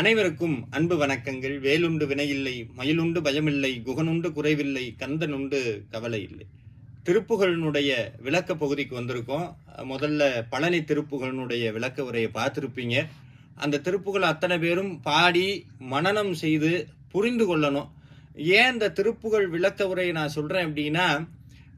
அனைவருக்கும் அன்பு வணக்கங்கள். வேலுண்டு வினையில்லை மயிலுண்டு பயமில்லை குகனுண்டு குறைவில்லை கந்தனுண்டு கவலை இல்லை திருப்புகழினுடைய விளக்க பகுதிக்கு வந்திருக்கோம். முதல்ல பழனி திருப்புகழினுடைய விளக்க உரையை பார்த்துருப்பீங்க. அந்த திருப்புகள் அத்தனை பேரும் பாடி மனநம் செய்து புரிந்து கொள்ளணும். ஏன் இந்த திருப்புகள் விளக்க உரையை நான் சொல்கிறேன் அப்படின்னா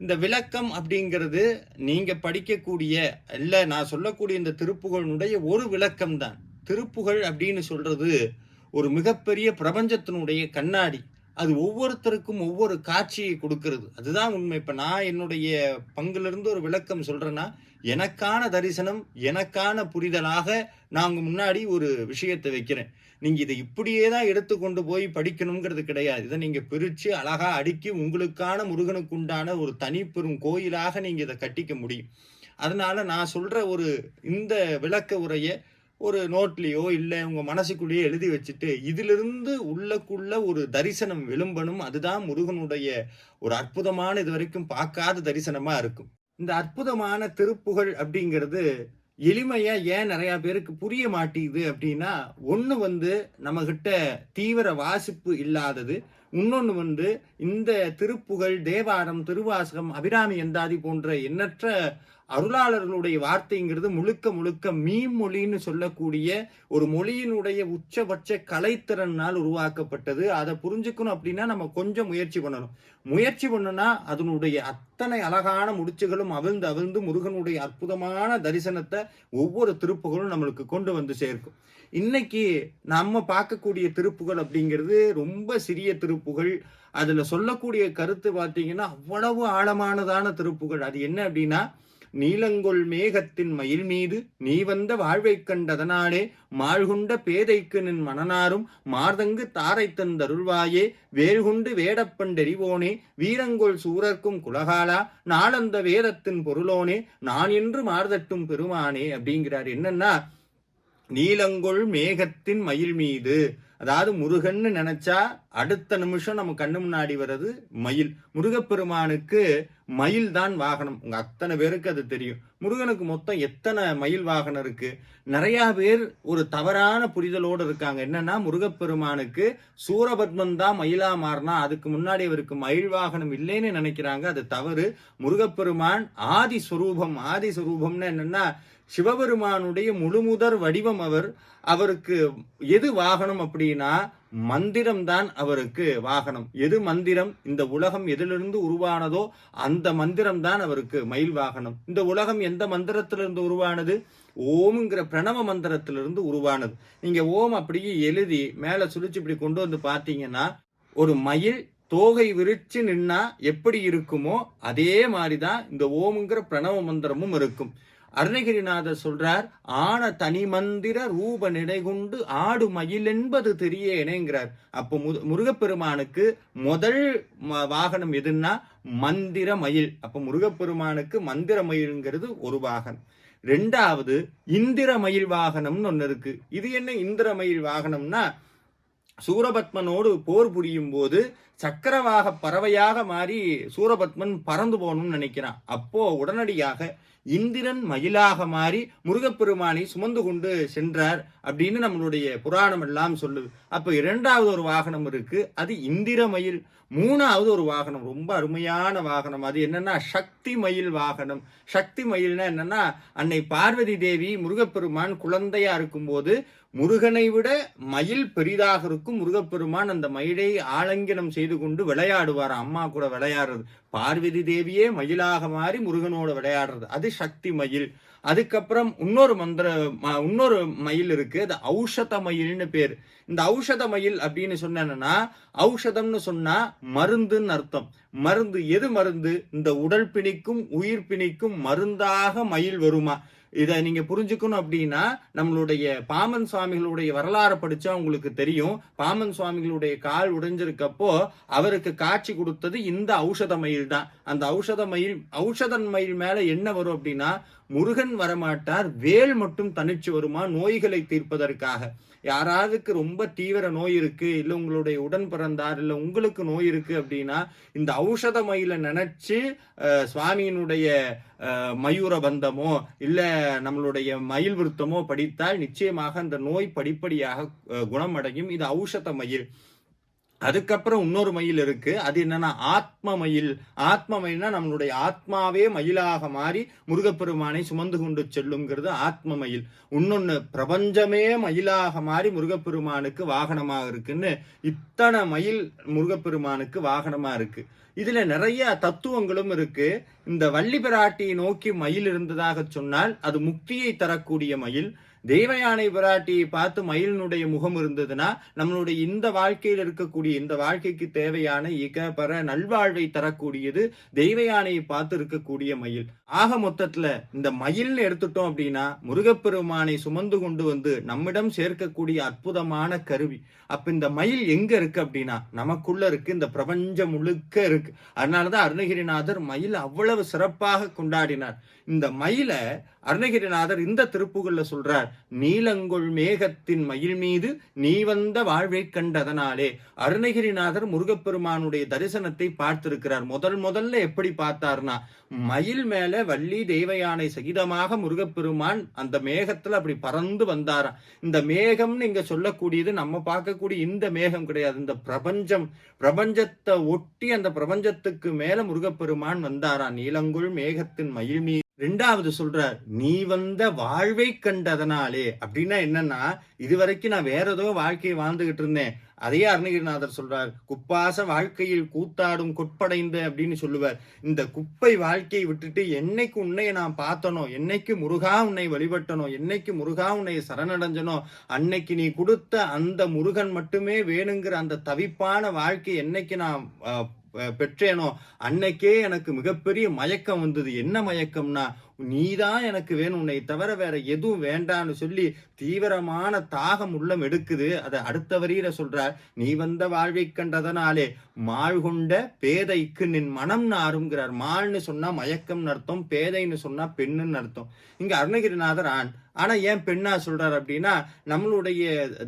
இந்த விளக்கம் அப்படிங்கிறது நீங்கள் படிக்கக்கூடிய இல்லை நான் சொல்லக்கூடிய இந்த திருப்புகழினுடைய ஒரு விளக்கம் தான் திருப்புகழ் அப்படின்னு சொல்றது ஒரு மிகப்பெரிய பிரபஞ்சத்தினுடைய கண்ணாடி. அது ஒவ்வொருத்தருக்கும் ஒவ்வொரு காட்சியை கொடுக்கறது. அதுதான் உண்மை. இப்போ நான் என்னுடைய பங்கிலிருந்து ஒரு விளக்கம் சொல்றேன்னா எனக்கான தரிசனம் எனக்கான புரிதலாக நான் உங்க முன்னாடி ஒரு விஷயத்தை வைக்கிறேன். நீங்க இதை இப்படியே தான் எடுத்துக்கொண்டு போய் படிக்கணுங்கிறது கிடையாது. இதை நீங்க பிரிச்சு அழகா அடுக்கி உங்களுக்கான முருகனுக்குண்டான ஒரு தனிப்பெரும் கோயிலாக நீங்க இதை கட்டிக்க முடியும். அதனால நான் சொல்ற ஒரு இந்த விளக்க உரையை ஒரு நோட்லேயோ இல்லை உங்கள் மனசுக்குள்ளேயோ எழுதி வச்சுட்டு இதிலிருந்து உள்ளக்குள்ள ஒரு தரிசனம் விளம்பணும் அதுதான் முருகனுடைய ஒரு அற்புதமான இது வரைக்கும் பார்க்காத தரிசனமாக இருக்கும். இந்த அற்புதமான திருப்புகழ் அப்படிங்கிறது எளிமையாக ஏன் நிறையா பேருக்கு புரிய மாட்டேங்குது அப்படின்னா ஒன்று வந்து நம்மகிட்ட தீவிர வாசிப்பு இல்லாதது இன்னொன்று வந்து இந்த திருப்புகழ் தேவாரம் திருவாசகம் அபிராமி எந்தாதி போன்ற எண்ணற்ற அருளாளர்களுடைய வார்த்தைங்கிறது முழுக்க முழுக்க மீன் மொழின்னு சொல்லக்கூடிய ஒரு மொழியினுடைய உச்சபட்ச கலைத்திறனால் உருவாக்கப்பட்டது. அதை புரிஞ்சுக்கணும் அப்படின்னா நம்ம கொஞ்சம் முயற்சி பண்ணணும். முயற்சி பண்ணுனா அதனுடைய அத்தனை அழகான முடிச்சுகளும் அவிழ்ந்து அவிழ்ந்து முருகனுடைய அற்புதமான தரிசனத்தை ஒவ்வொரு திருப்புகளும் நம்மளுக்கு கொண்டு வந்து சேர்க்கும். இன்னைக்கு நம்ம பார்க்கக்கூடிய திருப்புகள் அப்படிங்கிறது ரொம்ப சிறிய திருப்புகள். அதில் சொல்லக்கூடிய கருத்து பார்த்தீங்கன்னா அவ்வளவு ஆழமானதான திருப்புகள். அது என்ன அப்படின்னா நீலங்கொள் மேகத்தின் மயில் மீது நீ வந்த வாழ்வைக் கண்டதனாலே மாழ்குண்ட பேதைக்கு நின் மனனாரும் மார்தங்கு தாரை தந்தருள்வாயே. வேல்குண்டு வேடப்பண்டெறிவோனே வீரங்கொள் சூரர்க்கும் குலகாலா நாளந்த வேதத்தின் பொருளோனே நான் என்று மார்தட்டும் பெருமானே அப்படிங்கிறார். என்னன்னா நீலங்கொள் மேகத்தின் மயில் மீது அதாவது முருகன்னு நினைச்சா அடுத்த நிமிஷம் நம்ம கண்ணு முன்னாடி வர்றது மயில். முருகப்பெருமானுக்கு மயில் தான் வாகனம். உங்க அத்தனை பேருக்கு அது தெரியும். முருகனுக்கு மொத்தம் எத்தனை மயில் வாகனம் இருக்கு? நிறைய பேர் ஒரு தவறான புரிதலோடு இருக்காங்க. என்னன்னா முருகப்பெருமானுக்கு சூரபத்மன் தான் மயிலா மாறினா அதுக்கு முன்னாடி அவருக்கு மயில் வாகனம் இல்லைன்னு நினைக்கிறாங்க. அது தவறு. முருகப்பெருமான் ஆதி சுரூபம் ஆதி சுரூபம்னு என்னன்னா சிவபெருமானுடைய முழுமுதற் வடிவம் அவர் அவருக்கு எது வாகனம் அப்படின்னா மந்திரம் தான் அவருக்கு வாகனம். எது மந்திரம்? இந்த உலகம் எதிலிருந்து உருவானதோ அந்த மந்திரம் தான் அவருக்கு மயில் வாகனம். இந்த உலகம் எந்த மந்திரத்திலிருந்து உருவானது? ஓம்ங்கிற பிரணவ மந்திரத்திலிருந்து உருவானது. நீங்க ஓம் அப்படியே எழுதி மேல சுழிச்சு இப்படி கொண்டு வந்து பார்த்தீங்கன்னா ஒரு மயில் தோகை விரிச்சு நின்னா எப்படி இருக்குமோ அதே மாதிரிதான் இந்த ஓம்ங்கிற பிரணவ மந்திரமும் இருக்கும். அருணகிரிநாதர் சொல்றார் ஆன தனி மந்திர ரூப நிலைகுண்டு ஆடு மயில் என்பது தெரியேனேங்கிறார் அப்போ மு முருகப்பெருமானுக்கு முதல் வாகனம் எதுன்னா மந்திர மயில். அப்போ முருகப்பெருமானுக்கு மந்திர மயில்ங்கிறது ஒரு வாகனம். ரெண்டாவது இந்திர மயில் வாகனம்னு ஒன்று இருக்கு. இது என்ன இந்திர மயில் வாகனம்னா சூரபத்மனோடு போர் புரியும் போது சக்கரவாக பறவையாக மாறி சூரபத்மன் பறந்து போகணும்னு நினைக்கிறான். அப்போ உடனடியாக இந்திரன் மயிலாக மாறி முருகப்பெருமானை சுமந்து கொண்டு சென்றார் அப்படின்னு நம்மளுடைய புராணம் எல்லாம் சொல்லுது. அப்போ இரண்டாவது ஒரு வாகனம் இருக்கு. அது இந்திர மயில். மூணாவது ஒரு வாகனம். ரொம்ப அருமையான வாகனம். அது என்னன்னா சக்தி மயில் வாகனம். சக்தி மயில்னா என்னன்னா அன்னை பார்வதி தேவி முருகப்பெருமான் குழந்தையா இருக்கும்போது முருகனை விட மயில் பெரிதாக இருக்கும் முருகப்பெருமான் அந்த மயிலை ஆலங்கினம் செய்து கொண்டு விளையாடுவார் அம்மா கூட விளையாடுறது. பார்வதி தேவியே மயிலாக மாறி முருகனோட விளையாடுறது. அது சக்தி மயில். அதுக்கப்புறம் இன்னொரு மந்திர இன்னொரு மயில் இருக்கு. அது ஔஷத மயில்னு பேர். இந்த ஔஷத மயில் அப்படின்னு சொன்னா ஔஷதம்னு சொன்னா மருந்துன்னு அர்த்தம். மருந்து எது மருந்து? இந்த உடல் பிணிக்கும் உயிர் பிணிக்கும் மருந்தாக மயில் வருமா? இதை நீங்க புரிஞ்சுக்கணும் அப்படின்னா நம்மளுடைய பாமன் சுவாமிகளுடைய வரலாறு படிச்சா உங்களுக்கு தெரியும். பாமன் சுவாமிகளுடைய கால் உடைஞ்சிருக்கப்போ அவருக்கு காட்சி கொடுத்தது இந்த ஔஷத மயில் தான். அந்த ஔஷத மயில் ஔஷதன் மயில் மேல என்ன வரும் அப்படின்னா முருகன் வரமாட்டார் வேல் மட்டும் தனிச்சு வருமா? நோய்களை தீர்ப்பதற்காக. யாராவதுக்கு ரொம்ப தீவிர நோய் இருக்கு இல்ல உங்களுடைய உடன் பிறந்தார் இல்ல உங்களுக்கு நோய் இருக்கு அப்படின்னா இந்த ஔஷத மயில நினைச்சு அஹ், சுவாமியினுடைய மயூர பந்தமோ இல்ல நம்மளுடைய மயில் விருத்தமோ படித்தால் நிச்சயமாக அந்த நோய் படிப்படியாக குணமடையும். இது ஔஷத மயில். அதுக்கப்புறம் இன்னொரு மயில் இருக்கு. அது என்னன்னா ஆத்ம மயில் ஆத்ம மயில்னா நம்மளுடைய ஆத்மாவே மயிலாக மாறி முருகப்பெருமானை சுமந்து கொண்டு செல்லுங்கிறது ஆத்ம மயில் இன்னொன்னு பிரபஞ்சமே மயிலாக மாறி முருகப்பெருமானுக்கு வாகனமாக இருக்குன்னு இத்தனை மயில் முருகப்பெருமானுக்கு வாகனமா இருக்கு. இதுல நிறைய தத்துவங்களும் இருக்கு. இந்த வள்ளி பிராட்டியை நோக்கி மயில் இருந்ததாக சொன்னால் அது முக்தியை தரக்கூடிய மயில். தெய்வயானை பிராட்டியை பார்த்து மயிலினுடைய முகம் இருந்ததுன்னா நம்மளுடைய இந்த வாழ்க்கையில் இருக்கக்கூடிய இந்த வாழ்க்கைக்கு தேவையான இக நல்வாழ்வை தரக்கூடியது தெய்வயானையை பார்த்து இருக்கக்கூடிய மயில். ஆக மொத்தத்துல இந்த மயில்னு எடுத்துட்டோம் அப்படின்னா முருகப்பெருமானை சுமந்து கொண்டு வந்து நம்மிடம் சேர்க்கக்கூடிய அற்புதமான கருவி. அப்ப இந்த மயில் எங்க இருக்கு அப்படின்னா நமக்குள்ள இருக்கு இந்த பிரபஞ்சம் முழுக்க இருக்கு. அதனாலதான் அருணகிரிநாதர் மயில் அவ்வளவு சிறப்பாக கொண்டாடினார். இந்த மயிலை அருணகிரிநாதர் இந்த திருப்புகள்ல சொல்றார் நீலங்கொள் மேகத்தின் மயில் மீது நீ வந்த வாழ்வை கண்டதனாலே. அருணகிரிநாதர் முருகப்பெருமானுடைய தரிசனத்தை பார்த்திருக்கிறார். முதல் முதல்ல எப்படி பார்த்தார்னா மயில் மேல வள்ளி தெய்வயானை சகிதமாக முருகப்பெருமான் அந்த மேகத்துல அப்படி பறந்து வந்தாராம். இந்த மேகம்னு இங்க சொல்லக்கூடியது நம்ம பார்க்கக்கூடிய இந்த மேகம் கிடையாது. இந்த பிரபஞ்சம் பிரபஞ்சத்தை ஒட்டி அந்த பிரபஞ்சத்துக்கு மேல முருகப்பெருமான் வந்தாராம். நீலங்குள் மேகத்தின் மயில் ரெண்டாவது சொல்றார் நீ வந்த வாழ்வை கண்டதனாலே. அப்படின்னா என்னன்னா இதுவரைக்கும் நான் வேற ஏதோ வாழ்க்கையை வாழ்ந்துகிட்டு இருந்தேன். அதையே அருணகிரிநாதர் சொல்றார். குப்பாச வாழ்க்கையில் கூத்தாடும் கொட்படைந்த அப்படின்னு சொல்லுவார். இந்த குப்பை வாழ்க்கையை விட்டுட்டு என்னைக்கு உன்னைய நான் பார்த்தனோ என்னைக்கு முருகா உன்னை வழிபட்டனோ என்னைக்கு முருகா உன்னை சரணடைஞ்சனோ அன்னைக்கு நீ கொடுத்த அந்த முருகன் மட்டுமே வேணுங்கிற அந்த தவிப்பான வாழ்க்கை என்னைக்கு நான் பெற்றேனோ அன்னைக்கே எனக்கு மிகப்பெரிய மயக்கம் வந்தது. என்ன மயக்கம்னா நீதான் எனக்கு வேணும். உன்னை தவிர வேற எதுவும் வேண்டான்னு சொல்லி தீவிரமான தாகம் உள்ளம் எடுக்குது. அதை அடுத்த வரியில சொல்றார் நீ வந்த வாழ்வை கண்டதனாலே மாள் கொண்ட பேதைக்கு நின் மனம் நாருங்கிறார் மாள்னு சொன்னா மயக்கம் அர்த்தம் பேதைன்னு சொன்னா பெண்ணுன்னு அர்த்தம். இங்க அருணகிரிநாதர் ஆண் ஆனா ஏன் பெண்ணா சொல்றார் அப்படின்னா நம்மளுடைய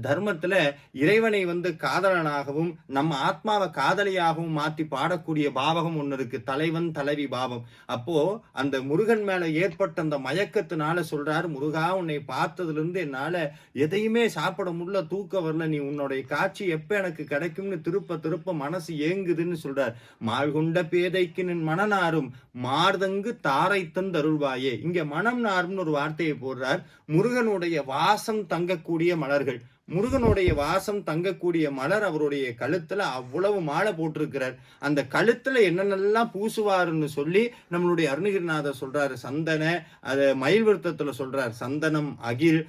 தர்மத்துல இறைவனை வந்து காதலனாகவும் நம்ம ஆத்மாவை காதலியாகவும் மாத்தி பாடக்கூடிய பாவகம் ஒன்று இருக்கு. தலைவன் தலைவி பாவம். அப்போ அந்த முருகன் மேல ஏற்பட்ட அந்த மயக்கத்தினால சொல்றாரு முருகா உன்னை பார்த்ததுல இருந்து என்னால எதையுமே சாப்பிட முடியல தூக்கம் வரல. நீ உன்னுடைய காட்சி எப்ப எனக்கு கிடைக்கும்னு திருப்ப திருப்ப மனசு ஏங்குதுன்னு சொல்றார். மாழ்கொண்ட பேதைக்கு நின் மனநாரும் மார்தங்கு தாரை தந்தருள்வாயே இங்க மனம் நாரும்னு ஒரு வார்த்தையை போடுறார். முருகனுடைய வாசம் தங்கக்கூடிய மலர்கள். முருகனுடைய வாசம் தங்கக்கூடிய மலர் அவருடைய கழுத்துல அவ்வளவு மாலை போட்டிருக்கிறார். அந்த கழுத்துல என்னென்னலாம் பூசுவாருன்னு சொல்லி நம்மளுடைய அருணகிரிநாதர் சொல்றாரு. சந்தன அது மயில் விருத்தத்துல சொல்றார். சந்தனம் அகில்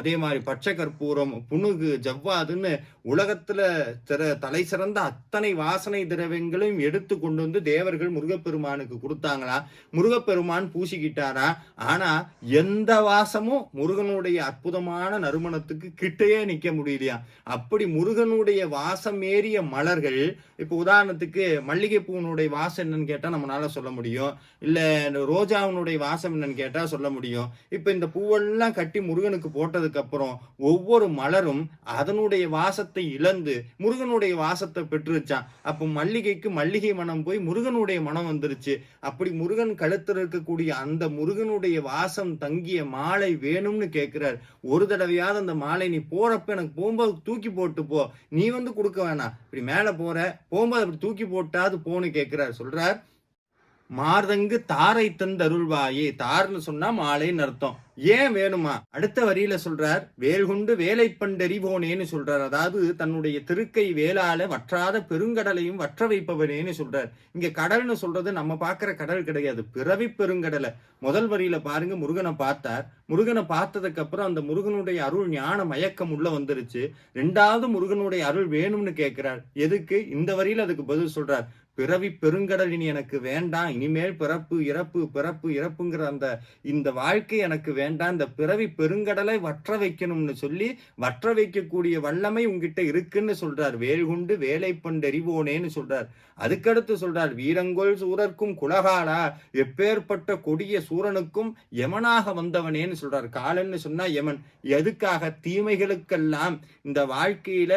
அதே மாதிரி பச்சை கற்பூரம் புனுகு ஜவ்வாதுன்னு உலகத்துல திற தலை சிறந்த அத்தனை வாசனை திரவியங்களையும் எடுத்து கொண்டு வந்து தேவர்கள் முருகப்பெருமானுக்கு கொடுத்தாங்களா? முருகப்பெருமான் பூசிக்கிட்டாரா? ஆனா எந்த வாசமும் முருகனுடைய அற்புதமான நறுமணத்துக்கு கிட்ட கிட்டயே நிக்க முடியலையா? அப்படி முருகனுடைய வாசம் ஏறிய மலர்கள் இப்ப உதாரணத்துக்கு மல்லிகை பூவினுடைய வாசம் என்னன்னு கேட்டா நம்மளால சொல்ல முடியும். இல்ல ரோஜாவினுடைய வாசம் என்னன்னு கேட்டா சொல்ல முடியும். இப்ப இந்த பூவெல்லாம் கட்டி முருகனுக்கு போட்டதுக்கு அப்புறம் ஒவ்வொரு மலரும் அதனுடைய வாசத்தை இழந்து முருகனுடைய வாசத்தை பெற்றுச்சான் அப்போ மல்லிகைக்கு மல்லிகை மனம் போய் முருகனுடைய மனம் வந்துருச்சு. அப்படி முருகன் கழுத்தில் இருக்கக்கூடிய அந்த முருகனுடைய வாசம் தங்கிய மாலை வேணும்னு கேட்கிறார் ஒரு தடவையாவது அந்த மாலை நீ போகிறப்ப எனக்கு போகும்போது தூக்கி போட்டு போ. நீ வந்து கொடுக்க வேணாம். இப்படி மேலே போகிற போகும்போது அப்படி தூக்கி போட்டாது போன்னு கேட்குறாரு சொல்கிறார் மார்தங்கு தாரை தந்தருள்வாயே. தார்னு சொன்னா மாலைன்னு அர்த்தம். ஏன் வேணுமா? அடுத்த வரியில சொல்றார் வேல்கொண்டு வேலை பண்டறிவோனேன்னு சொல்றார். அதாவது தன்னுடைய திருக்கை வேளால வற்றாத பெருங்கடலையும் வற்ற வைப்பவனேன்னு சொல்றார். இங்க கடல்னு சொல்றது நம்ம பாக்குற கடல் கிடையாது. பிறவி பெருங்கடலை. முதல் வரியில பாருங்க முருகனை பார்த்தார். முருகனை பார்த்ததுக்கு அப்புறம் அந்த முருகனுடைய அருள் ஞான மயக்கம் உள்ள வந்துருச்சு. ரெண்டாவது முருகனுடைய அருள் வேணும்னு கேட்கிறார் எதுக்கு? இந்த வரியில அதுக்கு பதில் சொல்றார். பிறவி பெருங்கடல் இனி எனக்கு வேண்டாம். இனிமேல் பிறப்பு இறப்பு பிறப்பு இறப்புங்கிற அந்த இந்த வாழ்க்கை எனக்கு வேண்டாம். இந்த பிறவி பெருங்கடலை வற்ற வைக்கணும்னு சொல்லி வற்ற வைக்கக்கூடிய வல்லமை உங்ககிட்ட இருக்குன்னு சொல்றார். வேல்குண்டு வேலை பண்டெறிவோனேன்னு சொல்றார். அதுக்கடுத்து சொல்றார் வீரங்கோல் சூரர்க்கும் குலகாலா எப்பேற்பட்ட கொடிய சூரனுக்கும் யமனாக வந்தவனேன்னு சொல்றார். காலன்னு சொன்னா யமன். எதுக்காக? தீமைகளுக்கெல்லாம். இந்த வாழ்க்கையில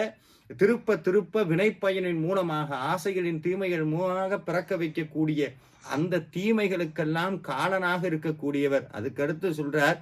திருப்ப திருப்ப வினைப்பயனின் மூலமாக ஆசைகளின் தீமைகள் மூலமாக பிறக்க வைக்கக்கூடிய அந்த தீமைகளுக்கெல்லாம் காலனாக இருக்கக்கூடியவர். அதுக்கடுத்து சொல்றார்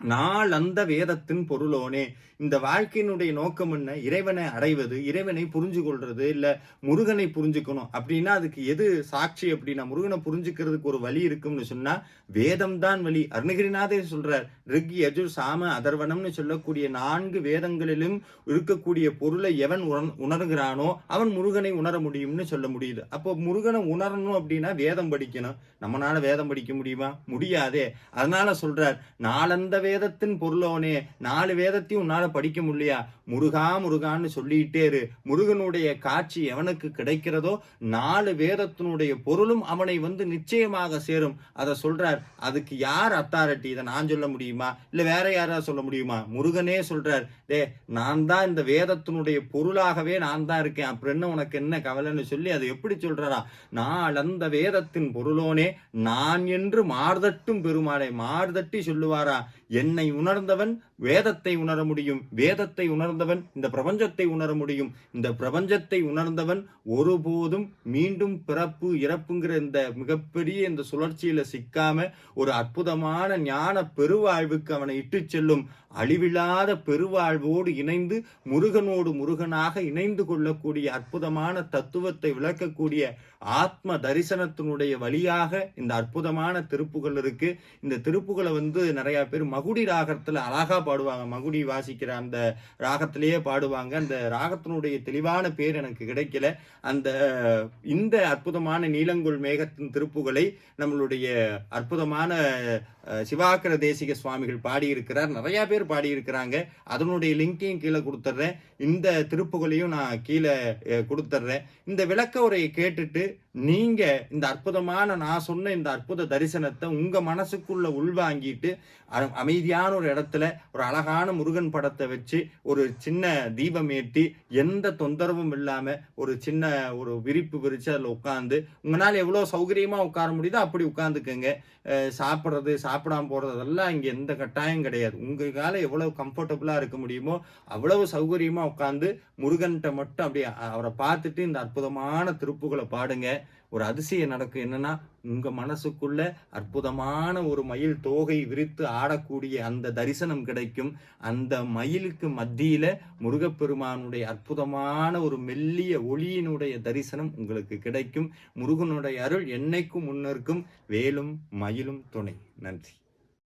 நாள் அந்த வேதத்தின் பொருளோனே. இந்த வாழ்க்கையினுடைய நோக்கம் என்ன? இறைவனை அடைவது இறைவனை புரிஞ்சு கொள்றது இல்ல முருகனை புரிஞ்சுக்கணும். அப்படின்னா அதுக்கு எது சாட்சி அப்படின்னா முருகனை புரிஞ்சுக்கிறதுக்கு ஒரு வழி இருக்கும்னு சொன்னா வேதம் தான் வழி. அருணகிரிநாதே சொல்றார் ரிக் யஜு சாம அதர்வனம்னு சொல்லக்கூடிய நான்கு வேதங்களிலும் இருக்கக்கூடிய பொருளை எவன் உணர்கிறானோ அவன் முருகனை உணர முடியும்னு சொல்ல முடியுது. அப்போ முருகனை உணரணும் அப்படின்னா வேதம் படிக்கணும். நம்மளால வேதம் படிக்க முடியுமா? முடியாதே. அதனால சொல்றார் நாளந்த வேதத்தின் பொருளோனே நாலு வேதத்தையும் உன்னால படிக்க முடியா முருகா முருகான்னு சொல்லிட்டே இரு. முருகனுடைய காட்சி எவனுக்கு கிடைக்கிறதோ நாலு வேதத்தினுடைய பொருளும் அவனை வந்து நிச்சயமாக சேரும். அதை சொல்றார் அதுக்கு யார் அத்தாரிட்டி இதை நான் சொல்ல முடியுமா? இல்ல வேற யாராவது சொல்ல முடியுமா? முருகனே சொல்றார் டே நான் தான் இந்த வேதத்தினுடைய பொருளாகவே நான் தான் இருக்கேன். அப்புறம் என்ன உனக்கு என்ன கவலைன்னு சொல்லி அதை எப்படி சொல்றாரா? நான் அந்த வேதத்தின் பொருளோனே நான் என்று மார்தட்டும் பெருமாளை மார்தட்டி சொல்லுவாரா? என்னை உணர்ந்தவன் வேதத்தை உணர முடியும். வேதத்தை உணர்ந்தவன் இந்த பிரபஞ்சத்தை உணர முடியும். இந்த பிரபஞ்சத்தை உணர்ந்தவன் ஒருபோதும் மீண்டும் பிறப்பு இறப்புங்கிற இந்த மிகப்பெரிய இந்த சுழற்சியில சிக்காம ஒரு அற்புதமான ஞான பெருவாழ்வுக்கு அவனை இட்டு செல்லும் அழிவில்லாத பெருவாழ்வோடு இணைந்து முருகனோடு முருகனாக இணைந்து கொள்ளக்கூடிய அற்புதமான தத்துவத்தை விளக்கக்கூடிய ஆத்ம தரிசனத்தினுடைய வழியாக இந்த அற்புதமான திருப்புகள் இருக்கு. இந்த திருப்புகளை வந்து நிறைய பேர் மகுடி ராகத்துல அழகா பாடுவாங்க. மகுடி வாசிக்கிற அந்த ராகத்திலேயே பாடுவாங்க. அந்த ராகத்தினுடைய தெளிவான பேர் எனக்கு கிடைக்கல. அந்த இந்த அற்புதமான நீலங்குள் மேகத்தின் திருப்புகளை நம்மளுடைய அற்புதமான சிவாக்கர தேசிக சுவாமிகள் பாடியிருக்கிறார். நிறைய பேர் பாடியிருக்கிறாங்க. அதனுடைய லிங்கையும் கீழே கொடுத்துட்றேன் இந்த திருப்புகளையும் நான் கீழே கொடுத்துட்றேன் இந்த விளக்க உரையை கேட்டுட்டு நீங்க இந்த அற்புதமான நான் சொன்ன இந்த அற்புத தரிசனத்தை உங்க மனசுக்குள்ள உள்வாங்கிட்டு அமைதியான ஒரு இடத்துல ஒரு அழகான முருகன் படத்தை வச்சு ஒரு சின்ன தீபம் ஏற்றி எந்த தொந்தரவும் இல்லாம ஒரு சின்ன ஒரு விரிப்பு விரிச்சு அதில் உட்காந்து உங்களால் எவ்வளோ சௌகரியமா உட்கார முடியுதோ அப்படி உட்காந்துக்கோங்க சாப்பிட்றது சாப்பிடாம போறது அதெல்லாம் இங்கே எந்த கட்டாயம் கிடையாது. உங்களால எவ்வளவு கம்ஃபர்டபுளா இருக்க முடியுமோ அவ்வளவு சௌகரியமா உட்காந்து முருகன்கிட்ட மட்டும் அப்படியே அவரை பார்த்துட்டு இந்த அற்புதமான திருப்புகளை பாடுங்க. ஒரு அதிசயம் நடக்கும் என்னன்னா உங்க மனசுக்குள்ள அற்புதமான ஒரு மயில் தோகை விரித்து ஆடக்கூடிய அந்த தரிசனம் கிடைக்கும். அந்த மயிலுக்கு மத்தியில முருகப்பெருமானுடைய அற்புதமான ஒரு மெல்லிய ஒளியினுடைய தரிசனம் உங்களுக்கு கிடைக்கும். முருகனுடைய அருள் என்னைக்கும் முன்னிற்கும். வேலும் மயிலும் துணை. நன்றி.